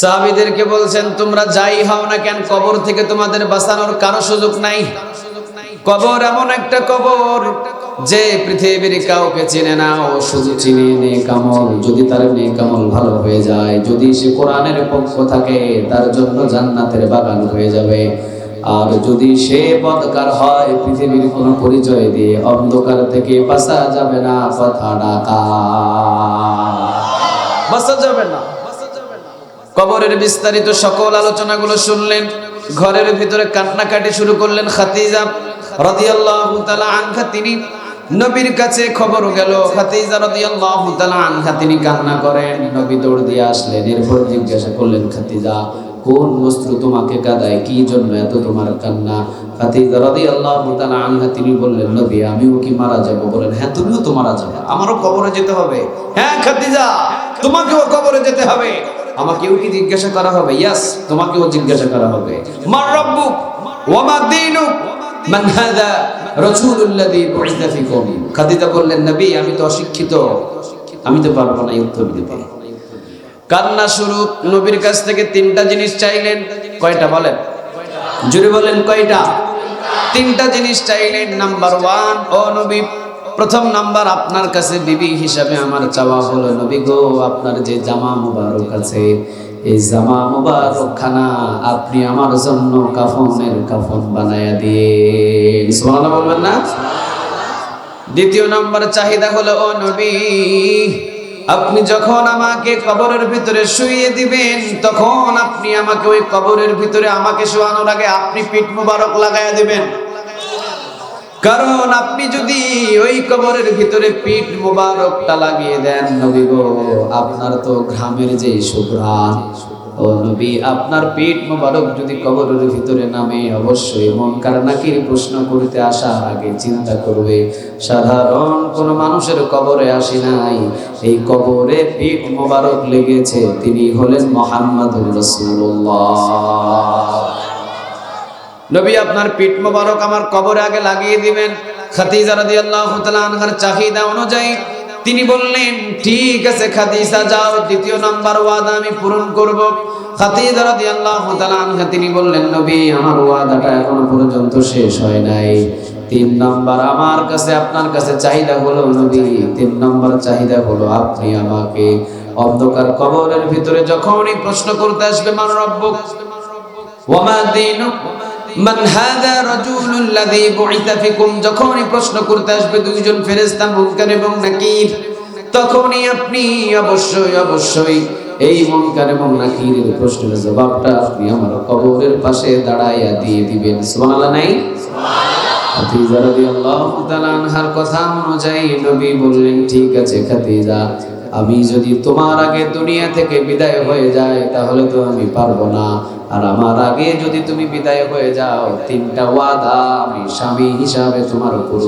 সাহাবিদেরকে বলছেন, তোমরা যাই হও না কেন, কবর থেকে তোমাদের বাঁচানোর কারও সুযোগ নাই। কবর এমন একটা কবর যে পৃথিবীর কাউকে চিনে না, ও শুধু চিনে নে কামল যদি তার নে কামল ভালো হয়ে যায়, যদি সে কোরআনের পক্ষ থাকে, তার জন্য জান্নাতের বাগান হয়ে যাবে। আর যদি সে বদকার হয়, পৃথিবীর কোনো পরিচয় দিয়ে অন্ধকার থেকে বাঁচা যাবে না, কথা ডাকা। বাঁচা যাবে না। কবরের বিস্তারিত সকল আলোচনাগুলো শুনলেন, ঘরের ভিতরে কান্নাকাটি শুরু করলেন খাতিজা রাদিয়াল্লাহু তাআলা আনহা। তিনি নবীর কাছে খবর গেল, খাতিজা রাদিয়াল্লাহু তাআলা আনহা তিনি কান্না করেন, নবী দৌড় দিয়ে আসলেন, এরপর জিজ্ঞাসা করলেন, খাতিজা, কোন বস্ত্র তোমাকে কাঁদায়? কি জন্য এত তোমার কান্না? খাতিজা রাদিয়াল্লাহু তাআলা আনহা তিনি বললেন, নবী, আমিও কি মারা যাব? বলেন হ্যাঁ তুমিও তো মারা যাবে, আমারও কবরে যেতে হবে। হ্যাঁ খাতিজা, তোমাকেও কবরে যেতে হবে। আমাকেও কি জিজ্ঞাসা করা হবে? ইয়াস তোমাকেও জিজ্ঞাসা করা হবে। মার রব্বুক ওয়া মা দীনুক, মান হাদা রাসূলুল্লাযী বুইসা ফিকুম খাদিজা বললেন, নবী, আমি তো অশিক্ষিত। আমি তো পারব না উত্তর দিতে। কান্না শুরু, নবীর কাছ থেকে তিনটা জিনিস চাইলেন। কয়টা বলেন? জুড়ে বলেন, কয়টা? তিনটা জিনিস চাইলেন নাম্বার ওয়ান ও নবী প্রথম নাম্বার আপনার কাছে বিবি হিসাবে আমার চাওয়া হলো, নবী গো, আপনার যে জামা মুবারক আছে, এই জামা মুবারক খানা আপনি আমার জন্য কাফনের কাফন বানায়া দিয়ে সুবহানাল্লাহ বলবেন না? দ্বিতীয় নম্বর চাহিদা হলো, ও নবী, আপনি যখন আমাকে কবরের ভিতরে শুইয়ে দিবেন, তখন আপনি আমাকে ওই কবরের ভিতরে আমাকে শোয়ানোর আগে আপনি পিঠ মুবারক লাগাইয়া দিবেন। কারণ আপনি যদি ওই কবরের ভিতরে পিঠ মুবারকটা লাগিয়ে দেন, নবী গো, আপনার তো গ্রামের যে সুগ্রাম ও নবী, আপনার পিঠ মোবারক যদি কবরের ভিতরে নামে, অবশ্যই মন নাকির প্রশ্ন করতে আসা আগে চিন্তা করবে। সাধারণ কোন মানুষের কবরে আসি নাই। এই কবরে পিঠ মোবারক লেগেছে। তিনি হলেন মোহাম্মদুর রসুল্লাহ নবী আপনার পিঠ মোবারক আমার কবরে আগে লাগিয়ে দিবেন। খাদিজা রাদিয়াল্লাহু তাআলা আনহার চাহিদা অনুযায়ী তিনি বললেন, ঠিক আছে খাদিজা, যাও, দ্বিতীয় নাম্বার ওয়াদা আমি পূরণ করব। খাদিজা রাদিয়াল্লাহু তাআলা আনহা তিনি বললেন, নবী, আমার ওয়াদাটা এখনও পর্যন্ত শেষ হয় নাই। তিন নাম্বার আমার কাছে, আপনার কাছে চাহিদা হলো, নবী, তিন নাম্বার চাহিদা হলো, আপনি আমাকে অন্ধকার কবরের ভিতরে যখনই প্রশ্ন করতে আসবে মান মান ফিকুম যখনই প্রশ্ন করতে আসবে দুইজন ফেরেশতা মুনকার এবং নাকির তখনই আপনি অবশ্যই অবশ্যই এই মুনকার এবং নাকিরের প্রশ্নের জবাবটা আপনি আমার কবরের পাশে দাঁড়াইয়া দিয়ে দিবেন। সুবহানাল্লাহ নাই? খাদিজা রাদিয়াল্লাহু তাআলা আনহার কথা অনুযায়ী নবী বললেন ঠিক আছে খাদিজা আমি যদি তোমার আগে দুনিয়া থেকে বিদায় হয়ে যায় তাহলে তো আমি পারব না। আর আমার আগে যদি তুমি বিদায় হয়ে যাও, তিনটা ওয়াদা আমি স্বামী হিসাবে তোমার উপর